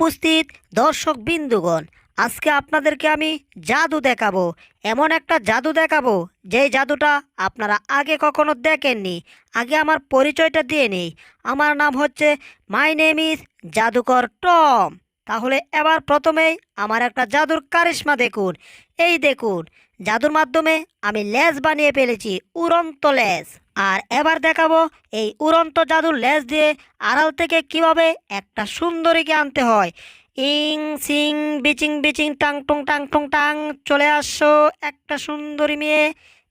উপস্থিত দর্শক বিন্দুগণ। আজকে আপনাদেরকে আমি জাদু দেখাবো। এমন একটা জাদু দেখাবো যে জাদুটা আপনারা আগে কখনো দেখেননি। আগে আমার পরিচয়টা দিয়ে নেই। আমার নাম হচ্ছে মাই নেম ইজ জাদুকর টম। তাহলে এবার প্রথমেই আমার একটা জাদুর কারিশমা দেখুন। এই দেখুন জাদুর মাধ্যমে আমি লেজ বানিয়ে ফেলেছি উড়ন্ত লেজ। আর এবার দেখাবো এই উড়ন্ত জাদুর লেজ দিয়ে আড়াল থেকে কীভাবে একটা সুন্দরীকে আনতে হয়। ইং, সিং, বিচিং বিচিং, টাং, টুং টাং টুং, টাং, চলে আসো একটা সুন্দরী মেয়ে।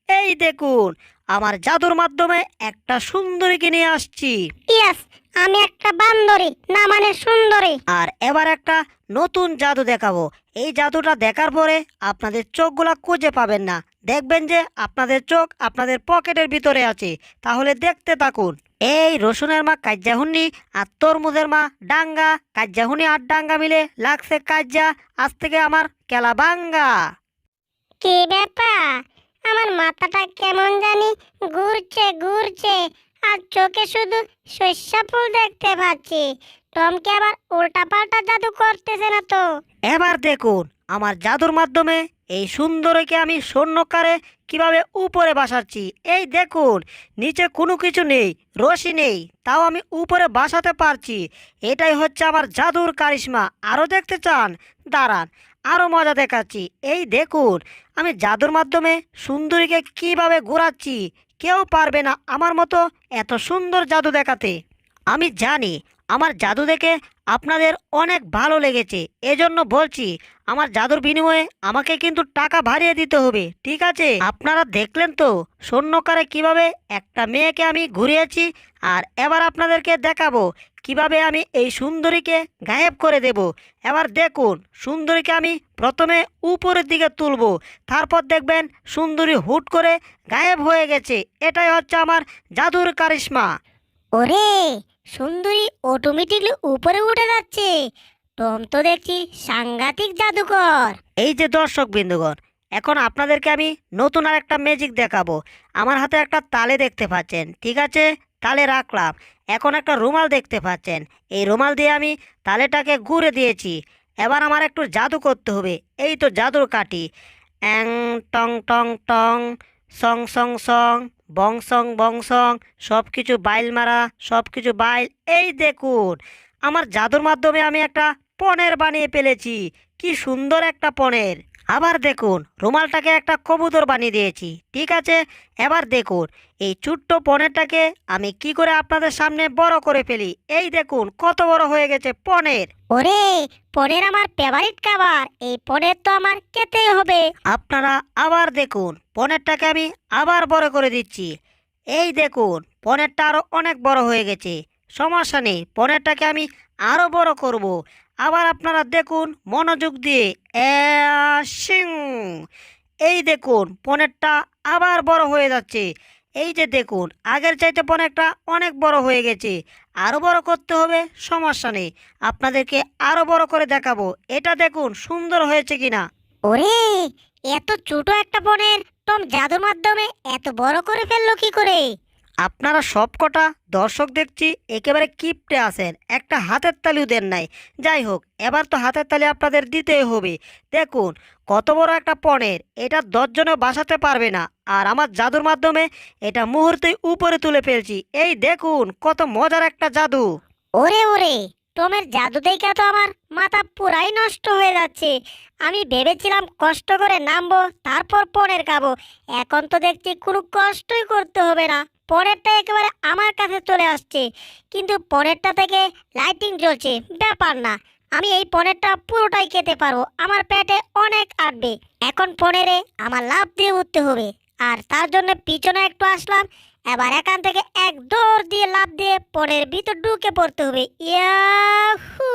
এই দেখুন, আমার জাদুর মাধ্যমে একটা সুন্দরীকে নিয়ে আসছি। ইয়েস আমি একটা বান্দরী না মানে সুন্দরী। আর এবার একটা নতুন জাদু দেখাবো। এই জাদুটা দেখার পরে আপনাদের চোখগুলা খুঁজে পাবেন না। দেখবেন যে আপনাদের চোখ আপনাদের পকেটের ভিতরে আছে। তাহলে দেখতে থাকুন। এই রসুনের মা কাজ্জাহুন্নি আর তরমুজের মা ডাঙ্গা। কাজ্জাহুনি আর ডাঙ্গা মিলে লাগছে কাজ্জা। আজ থেকে আমার কেলা বাঙ্গা কি ব্যাপার? আমার মাথাটা কেমন জানি ঘুরছে ঘুরছে। আর চোখে শুধু শস্যা ফুল দেখতে পাচ্ছি। টমকে আবার উল্টাপাল্টা জাদু করতেছে না তো। এবার দেখুন, আমার জাদুর মাধ্যমে এই সুন্দরীকে আমি শূন্যকারে কীভাবে উপরে বাসাচ্ছি। এই দেখুন, নিচে কোনো কিছু নেই, রশি নেই, তাও আমি উপরে বাসাতে পারছি। এটাই হচ্ছে আমার জাদুর কারিশমা। আরও দেখতে চান? দাঁড়ান আরও মজা দেখাচ্ছি। এই দেখুন, আমি জাদুর মাধ্যমে সুন্দরীকে কীভাবে ঘোরাচ্ছি। কেউ পারবে না আমার মতো এত সুন্দর জাদু দেখাতে। আমি জানি আমার জাদু দেখে আপনাদের অনেক ভালো লেগেছে। এজন্য বলছি, আমার জাদুর বিনিময়ে আমাকে কিন্তু টাকা ভারিয়ে দিতে হবে, ঠিক আছে? আপনারা দেখলেন তো সৈন্যকারে কীভাবে একটা মেয়েকে আমি ঘুরিয়েছি, আর এবার আপনাদেরকে দেখাবো কীভাবে আমি এই সুন্দরীকে গায়েব করে দেব? এবার দেখুন সুন্দরীকে আমি প্রথমে উপরের দিকে তুলব। তারপর দেখবেন সুন্দরী হুট করে গায়েব হয়ে গেছে। এটাই হচ্ছে আমার জাদুর কারিশমা। ওরে সুন্দরী অটোমেটিকলি উপরে উঠে যাচ্ছে। টম তো দেখছি সাংঘাতিক জাদুকর। এই যে দর্শক বিন্দুগণ এখন আপনাদেরকে আমি নতুন আর একটা ম্যাজিক দেখাবো। আমার হাতে একটা তালে দেখতে পাচ্ছেন ঠিক আছে? তালে রাখলাম এখন একটা রুমাল দেখতে পাচ্ছেন। এই রুমাল দিয়ে আমি তালেটাকে ঘুরে দিয়েছি। এবার আমার একটু জাদু করতে হবে। এই তো জাদুর কাঠি। অ্যাং, টং টং টং, সং সং সং, বং সং বং, সং সব কিছু বাইল মারা সব কিছু বাইল। এই দেখুন, আমার জাদুর মাধ্যমে আমি একটা পনেরো বানিয়ে ফেলেছি। কি সুন্দর একটা পনেরো। আবার দেখুন রুমালটাকে একটা কবুতর বানিয়ে দিয়েছি ঠিক আছে? এবার দেখুন এই ছোট্ট পনেরটাকে আমি কি করে আপনাদের সামনে বড় করে ফেলি? এই দেখুন কত বড় হয়ে গেছে পনেরো। ওরে পনেরো আমার ফেভারিট খাবার এই পনেরো তো আমার খেতেই হবে। আপনারা আবার দেখুন পনেরটাকে আমি আবার বড় করে দিচ্ছি। এই দেখুন পনেরটা আরও অনেক বড় হয়ে গেছে। সমস্যা নেই পনেরটাকে আমি আরও বড় করব। আবার আপনারা দেখুন মনোযোগ দিয়ে সিং এই দেখুন, পনেরটা আবার বড় হয়ে যাচ্ছে। এই যে দেখুন, আগের চাইতে পনেরটা অনেক বড় হয়ে গেছে। আরও বড় করতে হবে, সমস্যা নেই। আপনাদেরকে আরও বড় করে দেখাবো। এটা দেখুন, সুন্দর হয়েছে কিনা। ওরে, এত ছোট একটা পনেরো টম জাদুর মাধ্যমে এত বড় করে ফেলল কি করে? আপনারা সবকটা দর্শক দেখছি একেবারে কিপটে আসেন একটা হাতের তালিও দেন নাই। যাই হোক, এবার তো হাতের তালি আপনাদের দিতেই হবে। দেখুন, কত বড় একটা পণের। এটা দশজনে বাসাতে পারবে না। আর আমার জাদুর মাধ্যমে এটা মুহূর্তেই উপরে তুলে ফেলছি। এই দেখুন, কত মজার একটা জাদু। ওরে ওরে টমের জাদু দেখে তো আমার মাথা পুরাই নষ্ট হয়ে যাচ্ছে। আমি ভেবেছিলাম কষ্ট করে নামবো, তারপর পনেরো খাব। এখন তো দেখছি কোনো কষ্টই করতে হবে না। পরেরটা একেবারে আমার কাছে চলে আসছে। কিন্তু পরেরটা থেকে লাইটিং জ্বলছে। ব্যাপার না। আমি এই পনেরটা পুরোটাই খেতে পারব। আমার পেটে অনেক আটবে। এখন পনেরে আমার লাভ দিয়ে উঠতে হবে। আর তার জন্য পিছনে একটু আসলাম। এবার এখান থেকে এক দৌড় দিয়ে লাভ দিয়ে পনেরো ভিতর ঢুকে পড়তে হবে। ইয়াহু!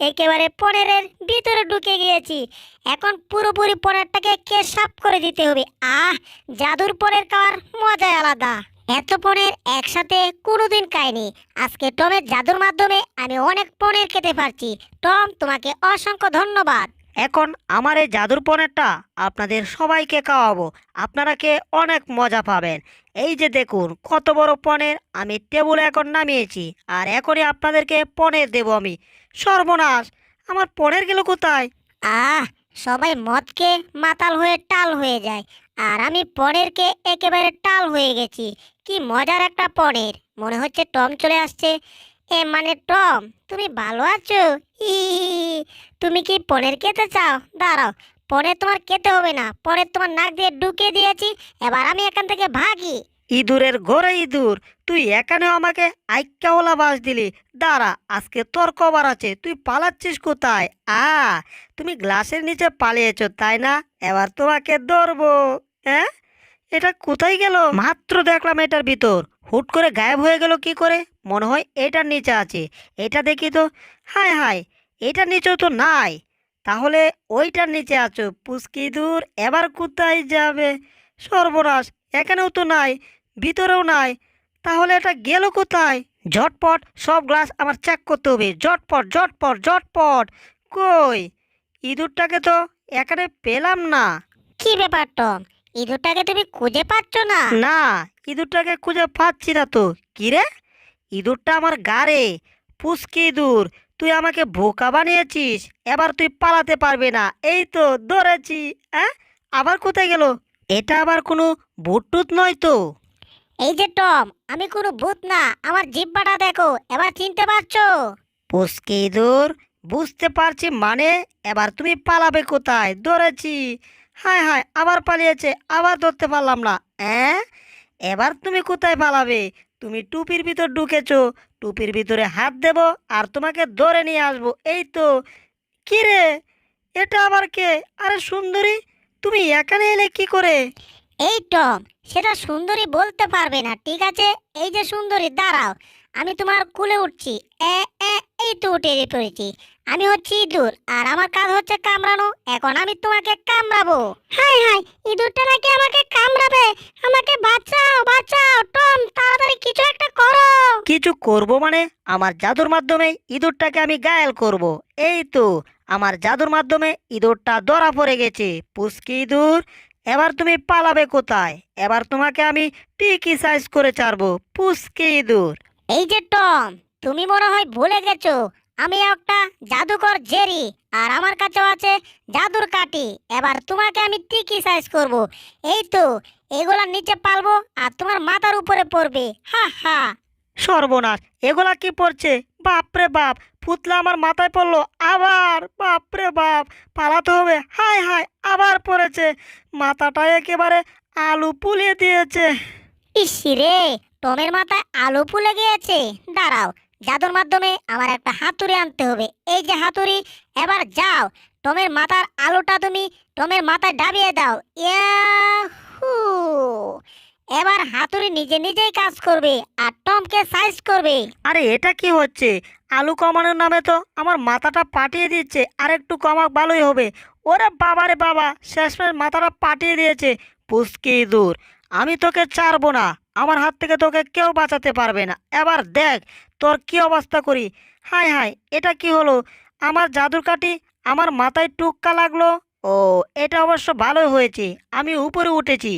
একেবারে পনেরের ভিতরে ঢুকে গিয়েছি। এখন পুরোপুরি পনেরটাকে কে সাফ করে দিতে হবে। আহ! জাদুর পনেরো খাওয়ার মজাই আলাদা। এত পনেরো একসাথে কোনোদিন খাইনি। আজকে টমের জাদুর মাধ্যমে আমি অনেক পনেরো খেতে পারছি। টম তোমাকে অসংখ্য ধন্যবাদ। এখন আমার এই জাদুর পনেরটা আপনাদের সবাইকে খাওয়াবো। আপনারা কে অনেক মজা পাবেন। এই যে দেখুন কত বড় পনেরো আমি টেবুলে এখন নামিয়েছি। আর এখনই আপনাদেরকে পনেরো দেবো আমি। সর্বনাশ! আমার পনেরো গেল কোথায়? আহ সবাই মদকে মাতাল হয়ে টাল হয়ে যায়। আর আমি পনেরকে একেবারে টাল হয়ে গেছি। কি মজার একটা পনেরো। মনে হচ্ছে টম চলে আসছে। এ মানে টম, তুমি ভালো আছো? ই তুমি কি পনেরো খেতে চাও? দাঁড়াও, পনেরো তোমার খেতে হবে না। পনেরো তোমার নাক দিয়ে ঢুকে দিয়েছি, এবার আমি এখান থেকে ভাগি। ইঁদুরের ঘরে ইঁদুর, তুই এখানেও আমাকে আইক্যাওলা বাস দিলি। দাঁড়া, আজকে তোর কবার আছে, তুই পালাচ্ছিস কোথায়? আ, তুমি গ্লাসের নিচে পালিয়েছ, তাই না? এবার তোমাকে ধরবো হ্যাঁ? এটা কোথায় গেল? মাত্র দেখলাম এটার ভিতর। হুট করে গায়েব হয়ে গেল কি করে? মনে হয় এটার নিচে আছে। এটা দেখি তো, হায় হায়, এটার নিচেও তো নাই। তাহলে ওইটার নিচে আছো? পুস্কি দূর, এবার কোথায় যাবে? সর্বনাশ, এখানেও তো নাই, ভিতরেও নাই। তাহলে এটা গেল কোথায়? ঝটপট সব গ্লাস আমার চেক করতে হবে। ঝটপট ঝটপট ঝটপট। কই? ইঁদুরটাকে তো এখানে পেলাম না। কি ব্যাপার টম? ইঁদুরটাকে তুমি খুঁজে পাচ্ছ না? না ইঁদুরটাকে খুঁজে পাচ্ছি না তো। কি রে? ইঁদুরটা আমার গাড়ে। পুষ্কি ইঁদুর তুই আমাকে বোকা বানিয়েছিস। এবার তুই পালাতে পারবে না। এই তো ধরেছি হ্যাঁ আবার কোথায় গেল? এটা আবার কোনো বুটটুত নয় তো? এই যে টম আমি কোনো ভূত না। আমার জিব্বাটা দেখো এবার চিনতে পারছ? পুষ্কি ইঁদুর বুঝতে পারছি মানে এবার তুমি পালাবে কোথায়? ধরেছি। হায় হায়, আবার পালিয়েছে, আবার ধরতে পারলাম না। হ্যাঁ এবার তুমি কোথায় পালাবে? তুমি টুপির ভিতর ঢুকেছো, টুপির ভিতরে হাত দেব আর তোমাকে ধরে নিয়ে আসব। এই তো। রে? এটা আবার কে? আরে সুন্দরী, তুমি এখানে এলে কি করে? এই টম সেটা সুন্দরী বলতে পারবে না, ঠিক আছে? এই যে সুন্দরী, দাঁড়াও, আমি তোমার কুলে উঠছি। এ এ তো উঠে পড়েছি আমি হচ্ছি ইঁদুর আর আমার কাজ হচ্ছে কামড়ানো। এখন আমি তোমাকে কামড়াবো। হাই হাই ইঁদুরটা নাকি আমাকে কামড়াবে? আমাকে বাঁচাও বাঁচাও টম তাড়াতাড়ি কিছু একটা করো। কিছু করব মানে? আমার জাদুর মাধ্যমে ইঁদুরটাকে আমি গায়েল করব। এই তো আমার জাদুর মাধ্যমে ইঁদুরটা ধরা পড়ে গেছে। পুষ্কি ইঁদুর এবার তুমি পালাবে কোথায়? এবার তোমাকে আমি টিকি সাইজ করে ছাড়বো। পুষ্কি ইঁদুর। এই যে টম তুমি মনে হয় ভুলে গেছো আমি একটা জাদুকর জেরি আর আমার কাছেও আছে জাদুর কাঠি। এবার তোমাকে আমি টিকি সাইজ করব। এই তো এগুলা নিচে পালবো আর তোমার মাথার উপরে পড়বে। হা হা। সর্বনাশ এগুলা কি পড়ছে? বাপরে বাপ ফুতলা আমার মাথায় পড়ল আবার বাপরে বাপ পালাতে হবে হায় হায় আবার পড়েছে। মাথাটা একেবারে আলু পুলিয়ে দিয়েছে। ইস রে টমের মাথায় আলু ফুলে গিয়েছে। দাঁড়াও জাদুর মাধ্যমে আমার একটা হাতুড়ি আনতে হবে। এই যে হাতুড়ি, এবার যাও, টমের মাথার আলুটা তুমি টমের মাথায় ডাবিয়ে দাও। ইয়াহু! এবার হাতুড়ি নিজে নিজেই কাজ করবে আর টমকে সাইজ করবে। আরে, এটা কি হচ্ছে? আলু কমানোর নামে তো আমার মাথাটা পাঠিয়ে দিচ্ছে, আর একটু কমাক ভালোই হবে। ওরে বাবারে বাবা, শেষমেশ মাথাটা পাঠিয়ে দিয়েছে। পুষ্কি দূর, আমি তোকে ছাড়বো না। আমার হাত থেকে তোকে কেউ বাঁচাতে পারবে না। এবার দেখ, তোর কি অবস্থা করি? হাই হাই এটা কি হলো? আমার জাদুর কাঠি, আমার মাথায় টুক্কা লাগল? ও, এটা অবশ্য ভালোই হয়েছে, আমি উপরে উঠেছি।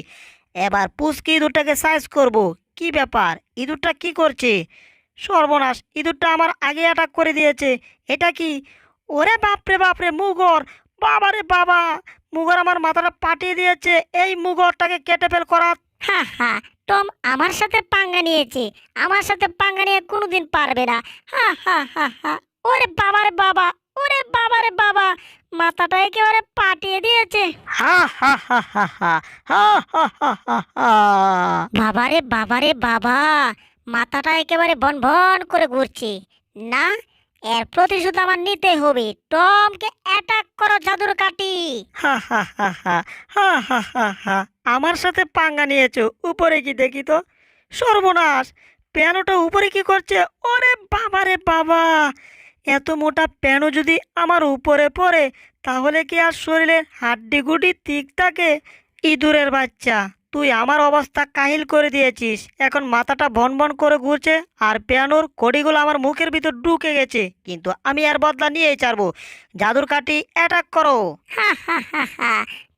এবার পুষ্কি ইঁদুরটাকে সাইজ করব। কি ব্যাপার? ইঁদুরটা কি করছে? সর্বনাশ, ইঁদুরটা আমার আগে অ্যাটাক করে দিয়েছে। এটা কি? ওরে বাপরে বাপরে, মুগর! বাবারে বাবা! মুগর আমার মাথাটা পাঠিয়ে দিয়েছে, এই মুগরটাকে কেটে ফেল করা হা হা টম আমার সাথে পাঙ্গা নিয়েছে আমার সাথে পাঙ্গা নিয়ে কোনোদিন পারবে না হা হা হা হা ওরে বাবারে বাবা ওরে বাবারে বাবা মাথাটা একেবারে পাঠিয়ে দিয়েছে বাবারে বাবারে বাবা মাথাটা একেবারে বন বন করে ঘুরছে না এর প্রতিশোধ আমার নিতে হবে। টমকে অ্যাটাক করো, জাদুর কাটি হা হা হা হা হা হা হা হা। আমার সাথে পাঙ্গা নিয়েছো, উপরে কি দেখি তো? সর্বনাশ! প্যানোটা উপরে কি করছে? ওরে বাবা রে বাবা! এত মোটা প্যানো যদি আমার উপরে পড়ে, তাহলে কি আর শরীরের হাড্ডি গুডি ঠিক থাকে? ইঁদুরের বাচ্চা। তুই আমার অবস্থা কাহিল করে দিয়েছিস। এখন মাথাটা ভন ভন করে ঘুরছে আর পেয়ানোর কড়িগুলো আমার মুখের ভিতর ঢুকে গেছে। কিন্তু আমি আর বদলা নিয়েই ছাড়বো। জাদুর কাঠি অ্যাটাক করো।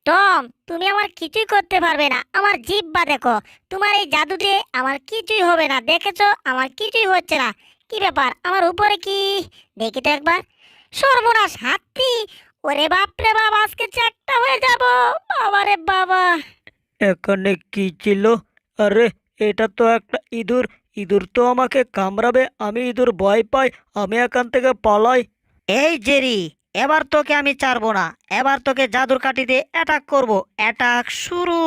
টম, তুমি আমার কিছুই করতে পারবে না। আমার জিব্বা দেখো। তোমার এই জাদু দিয়ে আমার কিছুই হবে না। দেখেছ? আমার কিছুই হচ্ছে না। কি ব্যাপার? আমার উপরে কি? দেখি তো একবার। সর্বনাশ হাতি! ওরে বাপ রে বাপ, আজকে চারটা হয়ে যাব। বাবারে বাবা! এখানে কি ছিল? আরে এটা তো একটা ইঁদুর। ইঁদুর তো আমাকে কামড়াবে আমি ইঁদুর ভয় পাই আমি এখান থেকে পালাই। এই জেরি এবার তোকে আমি ছাড়বো না। এবার তোকে জাদুর কাঠি দিয়ে অ্যাটাক করব। অ্যাটাক শুরু।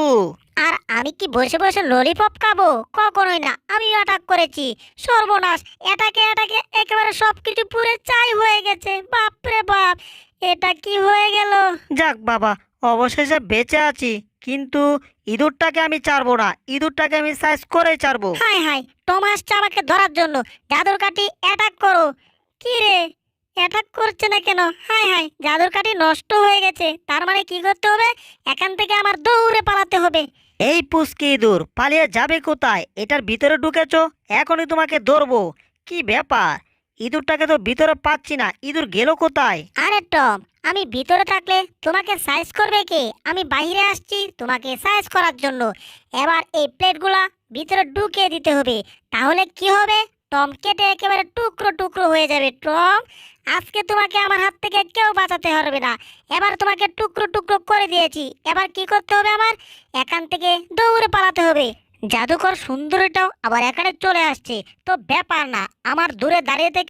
আর আমি কি বসে বসে ললিপপ খাব? কখনোই না আমি অ্যাটাক করেছি। সর্বনাশ এটাকে এটাকে একেবারে সব কিছু পুরে চাই হয়ে গেছে। বাপরে বাপ এটা কি হয়ে গেল? যাক বাবা অবশেষে বেঁচে আছি। কিন্তু ইঁদুরটাকে আমি ছাড়বো না। ইঁদুরটাকে আমি সাইজ করে ছাড়বো। হাই হাই টমাস চাবাকে ধরার জন্য জাদুর কাঠি অ্যাটাক করো। কি রে অ্যাটাক করছে না কেন? হাই হাই জাদুর কাঠি নষ্ট হয়ে গেছে। তার মানে কি করতে হবে? এখান থেকে আমার দৌড়ে পালাতে হবে। এই পুষ্কি ইঁদুর পালিয়ে যাবে কোথায়? এটার ভিতরে ঢুকেছো? এখনই তোমাকে ধরবো। কি ব্যাপার? ইঁদুরটাকে তো ভিতরে পাচ্ছি না। ইঁদুর গেল কোথায়? আরে টম আমি ভিতরে থাকলে তোমাকে সাইজ করবে কে? আমি বাইরে আসছি তোমাকে সাইজ করার জন্য। এবার এই প্লেটগুলা ভিতরে ঢুকিয়ে দিতে হবে। তাহলে কি হবে? টম কেটে একেবারে টুকরো টুকরো হয়ে যাবে। টম, আজকে তোমাকে আমার হাত থেকে কেউ বাঁচাতে পারবে না। এবার তোমাকে টুকরো টুকরো করে দিয়েছি। এবার কি করতে হবে আমার? এখান থেকে দৌড়ে পালাতে হবে। জাদুকর সুন্দরীটাও আবার এখানে চলে আসছে। তো ব্যাপার না, আমার দূরে দাঁড়িয়ে থেকে